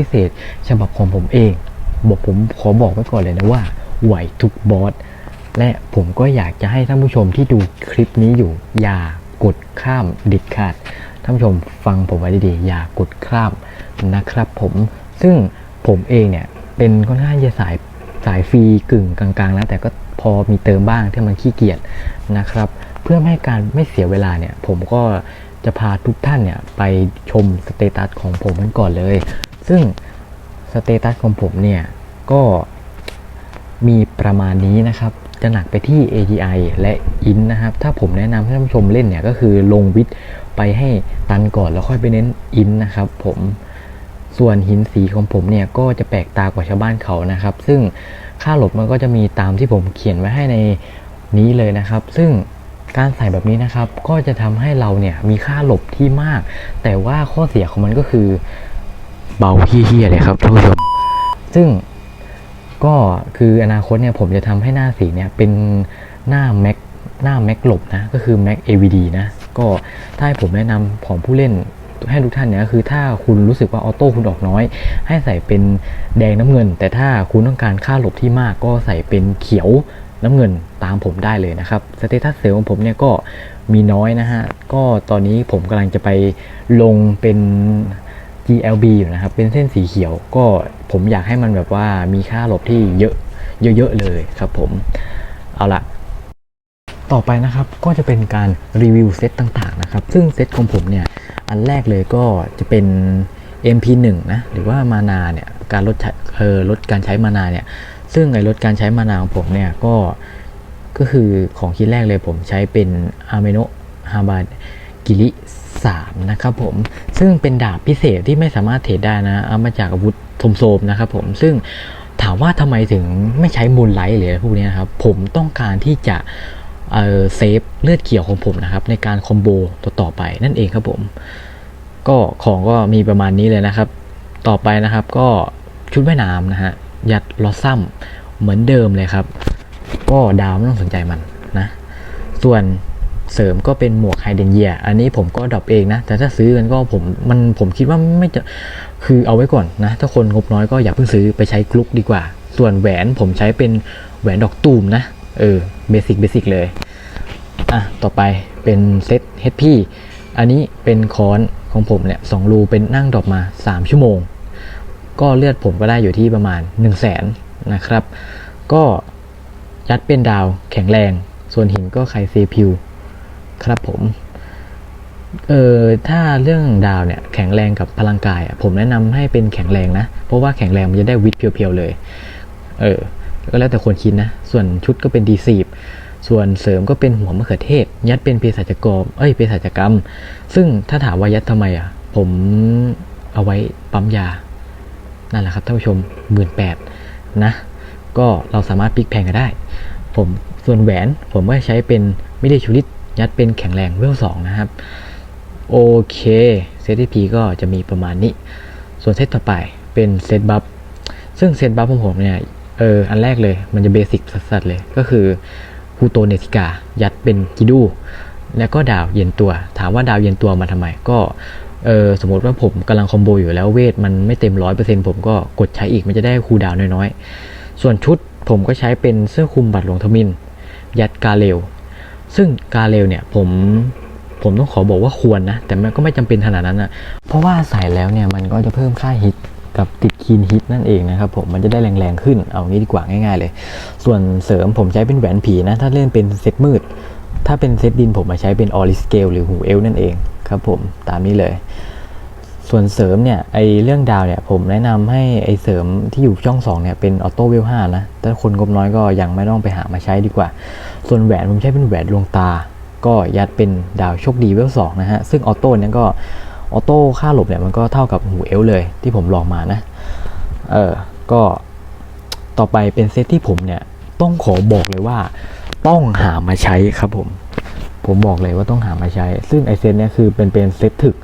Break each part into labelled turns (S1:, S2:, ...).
S1: พิเศษ ฉบับของผมเอง บอกผมขอบอกไว้ก่อนเลยนะว่า ไหวทุกบอสและผมก็อยากจะให้ท่านผู้ชมที่ดูคลิปนี้อยู่ อย่ากดข้ามเด็ดขาดท่านผู้ชมฟังผมไว้ดีๆอย่ากดข้ามนะครับ ผมซึ่งผมเองเนี่ยเป็นค่อนข้างจะสายสายฟรีกึ่งกลางๆนะแต่ก็พอมีเติมบ้างที่มันขี้เกียจนะครับ เพื่อไม่ให้การไม่เสียเวลาเนี่ย ผมก็จะพาทุกท่านเนี่ยไปชมสเตตัสของผมกันก่อนเลย ซึ่งสเตตัสของผมเนี่ยก็มีประมาณนี้นะครับ จะหนักไปที่ AGI และ IN นะครับ ถ้าผมแนะนำให้ท่านผู้ชมเล่นเนี่ยก็คือลงวิทย์ไปให้ตันก่อนแล้วค่อยไปเน้น IN นะครับผมส่วนหินสีของผมเนี่ยก็จะแปลกตากว่าชาวบ้านเขานะครับ ซึ่งค่าหลบมันก็จะมีตามที่ผมเขียนไว้ให้ในนี้เลยนะครับ ซึ่งการใส่แบบนี้นะครับ ก็จะทำให้เราเนี่ยมีค่าหลบที่มาก แต่ว่าข้อเสียของมันก็คือ เบาเฮี้ยๆเลยครับท่านผู้ชม ซึ่งก็คืออนาคตเนี่ยผมจะทำให้หน้าสีเนี่ยเป็นหน้า Mac หน้า Mac หลบนะ ก็คือ Mac AVD นะ ก็ถ้าให้ผมแนะนำของผู้เล่นให้ทุกท่านเนี่ยคือถ้าคุณรู้สึกว่าออโต้คุณออกน้อย ให้ใส่เป็นแดงน้ำเงิน แต่ถ้าคุณต้องการค่าหลบที่มากก็ใส่เป็นเขียวน้ำเงินตามผมได้เลยนะครับสเตตัสเซลของผมเนี่ยก็มีน้อยนะฮะ ก็ตอนนี้ผมกำลังจะไปลงเป็น GLB อยู่นะครับ เป็นเส้นสีเขียว ก็ผมอยากให้มันแบบว่ามีค่าลบที่เยอะเยอะๆเลยครับผม เอาละต่อไปนะครับก็จะเป็นการรีวิวเซตต่างๆนะครับ ซึ่งเซตของผมเนี่ย อันแรกเลยก็จะเป็น MP1 นะ หรือว่ามานาเนี่ย การลดใช้เออลดการใช้มานาเนี่ย ซึ่งไอ้ลดการใช้มานาของผมเนี่ย ก็ก็คือของชิ้นแรกเลยผมใช้เป็นอาเมโนะฮาบากิริ 3นะครับผมซึ่งเป็นดาบพิเศษที่ไม่สามารถเทรดได้นะเอามาจากอาวุธทมโซมนะครับผมซึ่งถามว่าทำไมถึงไม่ใช้มูลไลท์หรืออะไรพวกนี้นะครับ ผมต้องการที่จะเออเซฟเลือดเขียวของผมนะครับ ในการคอมโบตัวต่อไปนั่นเองครับผม ก็ของก็มีประมาณนี้เลยนะครับ ต่อไปนะครับก็ชุดว่ายน้ำนะฮะยัดลอซัมเหมือนเดิมเลยครับ ก็ดาวไม่ต้องสนใจมันนะ ส่วน เสริมก็เป็นหมวกไฮเดนเยียอันนี้ผมก็ดรอปเองนะ แต่ถ้าซื้อกันก็ผมมันผมคิดว่าไม่จะคือเอาไว้ก่อนนะ ถ้าคนงบน้อยก็อย่าเพิ่งซื้อไปใช้กลุกดีกว่า ส่วนแหวนผมใช้เป็นแหวนดอกตูมนะ เออเบสิกเบสิกเลยอะต่อไปเป็นเซต HP อันนี้เป็นคอนของผมเนี่ยสองรูเป็นนั่งดรอปมา 3 ชั่วโมง ก็เลือดผมก็ได้อยู่ที่ประมาณ 1 0 0 0 0แสนนะครับ ก็ยัดเป็นดาวแข็งแรง ส่วนหินก็ไคเซพิว ครับผมเออถ้าเรื่องดาวเนี่ยแข็งแรงกับพลังกายอะผมแนะนำให้เป็นแข็งแรงนะ เพราะว่าแข็งแรงมันจะได้วิทย์เพียวๆเลยเออก็แล้วแต่คนคิดนะ ส่วนชุดก็เป็นดีซีบส่วนเสริมก็เป็นหัวมะเขือเทศ ยัดเป็นเภสัชกรเอ้ยเภสัชกรรม ซึ่งถ้าถามว่ายัดทำไมอะ ผมเอาไว้ปั๊มยา นั่นแหละครับท่านผู้ชมหมื่นแปดนะ ก็เราสามารถพลิกแพงกันได้ ผมส่วนแหวนผมก็ใช้เป็นไมิเดชูริต ยัดเป็นแข็งแรงเวลสองนะครับ โอเค เซตที่พีก็จะมีประมาณนี้ ส่วนเซตต่อไปเป็นเซตบัฟซึ่งเซตบัฟของผมเนี่ย เออ อันแรกเลยมันจะเบสิกสัสๆเลย ก็คือฮูโตเนติกา ยัดเป็นกิดู แล้วก็ดาวเย็นตัว ถามว่าดาวเย็นตัวมาทำไม ก็ เออ สมมติว่าผมกำลังคอมโบอยู่แล้วเวทมันไม่เต็มร้อยเปอร์เซ็นต์ผมก็กดใช้อีก มันจะได้คูดาวน้อยๆ ส่วนชุดผมก็ใช้เป็นเสื้อคลุมบัตรหลวงทมิน ยัดกาเลว ซึ่งกาเลวเนี่ยผมผมต้องขอบอกว่าควรนะ แต่มันก็ไม่จำเป็นขนาดนั้นนะเพราะว่าใส่แล้วเนี่ยมันก็จะเพิ่มค่าฮิตกับติดคีนฮิตนั่นเองนะครับผมมันจะได้แรงๆขึ้นเอางี้ดีกว่าง่ายๆเลย ส่วนเสริมผมใช้เป็นแหวนผีนะ ถ้าเล่นเป็นเซตมืด ถ้าเป็นเซตดินผมมาใช้เป็นออริสเกลหรือหูเอลนั่นเองครับผมตามนี้เลย ส่วนเสริมเนี่ยไอเรื่องดาวเนี่ยผมแนะนำให้ไอเสริมที่อยู่ช่อง2เนี่ยเป็นออโต้เวลห้านะถ้าคนงบน้อยก็ยังไม่ต้องไปหามาใช้ดีกว่า ส่วนแหวนผมใช้เป็นแหวนดวงตา ก็ยัดเป็นดาวโชคดีเวลสองนะฮะซึ่งออโต้เนี่ยก็ออโต้ค่าหลบเนี่ยมันก็เท่ากับหูเอลเลยที่ผมลองมานะเออก็ต่อไปเป็นเซตที่ผมเนี่ยต้องขอบอกเลยว่าต้องหามาใช้ครับผม ผมบอกเลยว่าต้องหามาใช้ ซึ่งไอเซตเนี่ยคือเป็นเป็นเซตถึก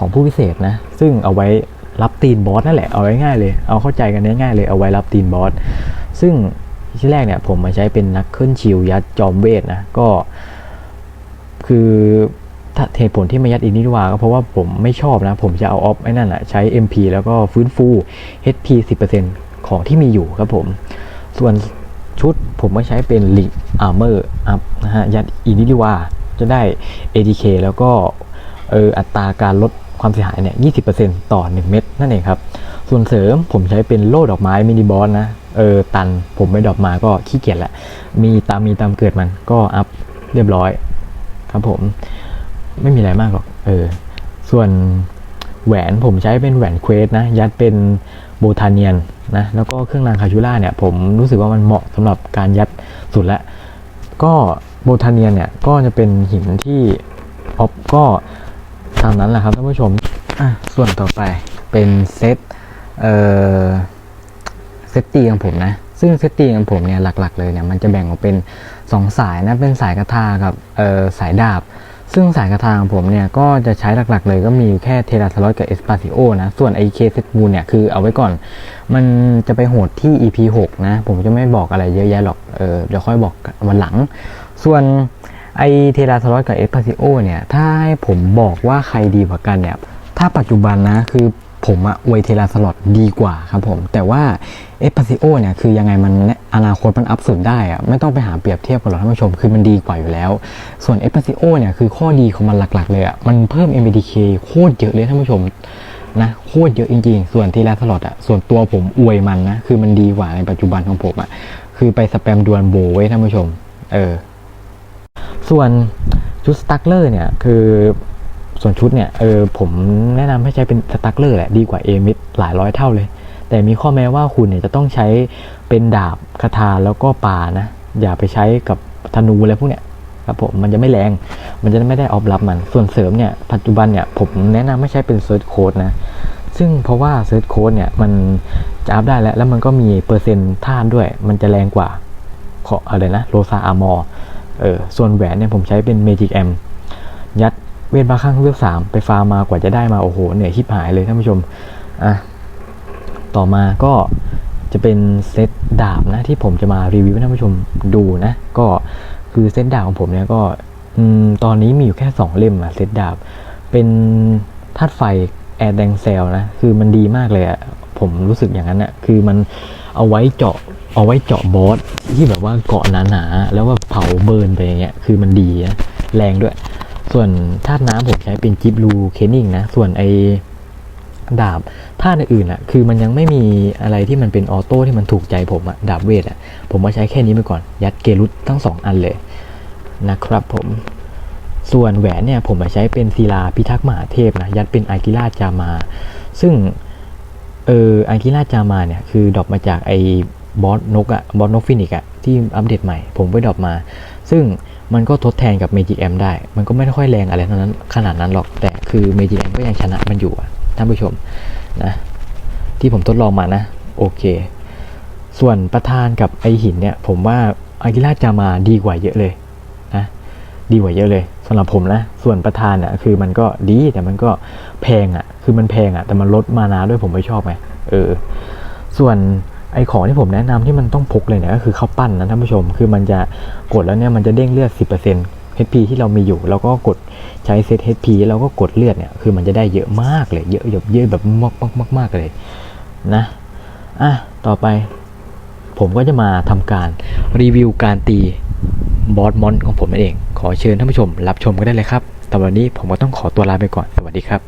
S1: ของผู้พิเศษนะ ซึ่งเอาไว้รับตีนบอสนั่นแหละ เอาไว้ง่ายเลย เอาเข้าใจกันง่ายๆเลย เอาไว้รับตีนบอส ซึ่งที่แรกเนี่ยผมมาใช้เป็นนักเคลื่อนชิวยัดจอมเวทนะ ก็ คือเหตุผลที่ไม่ยัดอินนิวาก็เพราะว่าผมไม่ชอบนะ ผมจะเอาออฟไอ้นั่นอะใช้ MP แล้วก็ฟื้นฟู HP 10%ของที่มีอยู่ครับผม ส่วนชุดผมก็ใช้เป็นลิงอาร์เมอร์อัพนะฮะยัดอินนิวาจะได้ ADK แล้วก็เอออัตราการลด ความเสียหายเนี่ย20%ต่อ 1 เม็ดนั่นเองครับ ส่วนเสริมผมใช้เป็นโล่ดอกไม้มินิบอสนะ เออ ตันผมไม่ดอกมาก็ขี้เกียจแหละมีตามมีตามเกิดมันก็อัพเรียบร้อย ครับผมไม่มีอะไรมากหรอก เออ ส่วนแหวนผมใช้เป็นแหวนเควสนะ ยัดเป็นโบทาเนียนนะ แล้วก็เครื่องรางคาชูล่าเนี่ย ผมรู้สึกว่ามันเหมาะสำหรับการยัดสุดละ ก็โบทาเนียนเนี่ย ก็จะเป็นหินที่ออฟก็ ตามนั้นแหละครับท่านผู้ชมส่วนต่อไปเป็นเซตเอ่อเซตตีของผมนะ ซึ่งเซตตีของผมเนี่ยหลักๆ เลยเนี่ยมันจะแบ่งออกเป็น 2 สายนะ เป็นสายกระทากับเอ่อสายดาบ ซึ่งสายกระทาของผมเนี่ยก็จะใช้หลักๆ เลยก็มีอยู่แค่เทราสลอตกับเอสปาซิโอนะ ส่วนไอเคเซตบูเนี่ยคือเอาไว้ก่อน มันจะไปโหดที่ EP 6 นะ ผมจะไม่บอกอะไรเยอะแยะหรอก เออเดี๋ยวค่อยบอกวันหลัง ส่วน ไอเทราสลอตกับเอสปาซิโอเนี่ยถ้าให้ผมบอกว่าใครดีกว่ากันเนี่ยถ้าปัจจุบันนะคือผมอะอวยเทราสลอตดีกว่าครับผม แต่ว่าเอสปาซิโอเนี่ยคือยังไงมันอนาคตมันอัพสุดได้อะไม่ต้องไปหาเปรียบเทียบกันหรอกท่านผู้ชมคือมันดีกว่าอยู่แล้ว ส่วนเอสปาซิโอเนี่ยคือข้อดีของมันหลักๆเลยอะมันเพิ่ม MBDK โคตรเยอะเลยท่านผู้ชมนะโคตรเยอะจริงๆ ส่วนเทราสลอตอะส่วนตัวผมอวยมันนะคือมันดีกว่าในปัจจุบันของผมอะคือไปสแปมดวลโบไว้ท่านผู้ชม เออ ส่วนชุดสตั๊กเลอร์เนี่ยคือส่วนชุดเนี่ยเออผมแนะนำให้ใช้เป็นสตั๊กเลอร์แหละดีกว่าเอมิดหลายร้อยเท่าเลย แต่มีข้อแม้ว่าคุณเนี่ยจะต้องใช้เป็นดาบคาถาแล้วก็ป่านะ อย่าไปใช้กับธนูอะไรพวกเนี้ยครับผมมันจะไม่แรง มันจะไม่ได้ออฟรับมัน ส่วนเสริมเนี่ยปัจจุบันเนี่ยผมแนะนำไม่ใช้เป็นเซิร์ชโค้ดนะ ซึ่งเพราะว่าเซิร์ชโค้ดเนี่ยมันจะอัพได้แล้ว แล้วมันก็มีเปอร์เซ็นต์ท่านด้วย มันจะแรงกว่าขออะไรนะโรซาอาร์มอร์ เออส่วนแหวนเนี่ยผมใช้เป็น Magic a m ยัดเวทบาข้างเวลสามไปฟาร์มมากว่าจะได้มาโอ้โหเหนื่อยชิบหายเลยท่านผู้ชมอะต่อมาก็จะเป็นเซตดาบนะที่ผมจะมารีวิวให้ท่านผู้ชมดูนะก็คือเซตดาบของผมเนี่ยก็อตอนนี้มีอยู่แค่ 2 เล่มอะเซตดาบ เป็นธาตุไฟแอร์แดงเซลนะ คือมันดีมากเลยอะ ผมรู้สึกอย่างนั้นอะคือมันเอาไว้เจาะเอาไว้เจาะบอสที่แบบว่าเกาะหนาๆแล้วว่าเผาเบิร์นไปอย่างเงี้ยคือมันดีนะแรงด้วย ส่วนธาตุน้ำผมใช้เป็นจิบลูเคนิ่งนะ ส่วนไอดาบธาตุอื่นอะคือมันยังไม่มีอะไรที่มันเป็นออโต้ที่มันถูกใจผมอะดาบเวทอะผมมาใช้แค่นี้ไปก่อน ยัดเกลุตทั้งสองอันเลยนะครับผมส่วนแหวนเนี่ยผมมาใช้เป็นศิลาพิทักษ์มหาเทพนะยัดเป็นอากิราจามา ซึ่ง เอออากิราจามาเนี่ยคือดรอปมาจากไอ้บอสนกอะบอสนกฟินิกอะที่อัปเดตใหม่ ผมไปดรอปมา ซึ่งมันก็ทดแทนกับเมจิแอมได้ มันก็ไม่ค่อยแรงอะไรเท่านั้นขนาดนั้นหรอก แต่คือเมจิแอมก็ยังชนะมันอยู่ท่านผู้ชมนะที่ผมทดลองมานะ โอเค ส่วนประธานกับไอหินเนี่ย ผมว่าอากิราจามาดีกว่าเยอะเลยนะดีกว่าเยอะเลย สำหรับผมนะส่วนประธานอะคือมันก็ดีแต่มันก็แพงอะคือมันแพงอะแต่มันลดมานาด้วยผมไม่ชอบไงเออ ส่วนไอของที่ผมแนะนำที่มันต้องพกเลยเนี่ยก็คือข้าวปั้นนะท่านผู้ชม คือมันจะกดแล้วเนี่ยมันจะเด้งเลือด 10% HP ที่เรามีอยู่ แล้วก็กดใช้เซต HP แล้วก็กดเลือดเนี่ยคือมันจะได้เยอะมากเลย เยอะเยอะเยอะแบบมากมากมากมากเลยนะอะต่อไป ผมก็จะมาทำการรีวิวการตี บอสมอนของผมนั่นเอง ขอเชิญท่านผู้ชมรับชมกันได้เลยครับแต่วันนี้ผมก็ต้องขอตัวลาไปก่อน สวัสดีครับ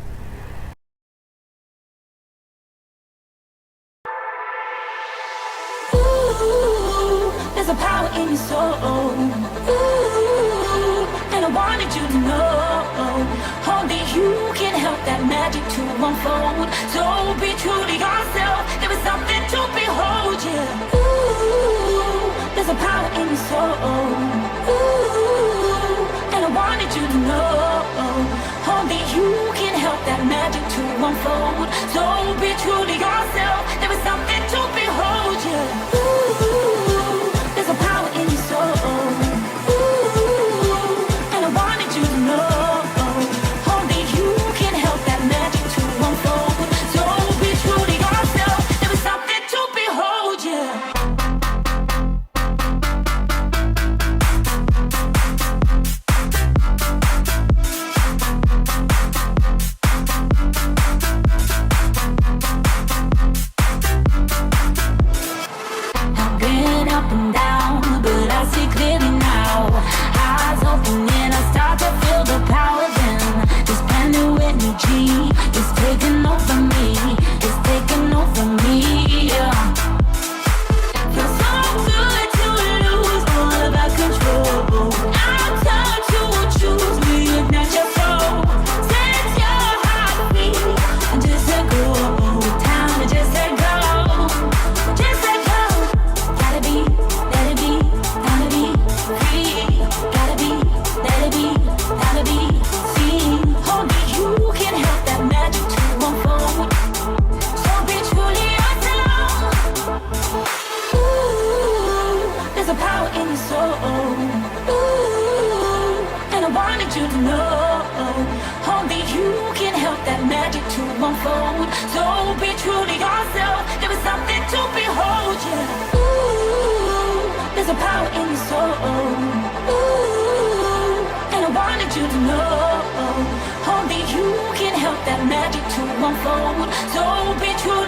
S2: there's a power in your soul. Unfold. So be true to yourself. There is something to behold, yeah. 아름다워 won't fold. So be true to yourself. There is something to behold. Yeah. Ooh, there's a power in your soul. Ooh, and I wanted you to know. Only you can help that magic to unfold. So be true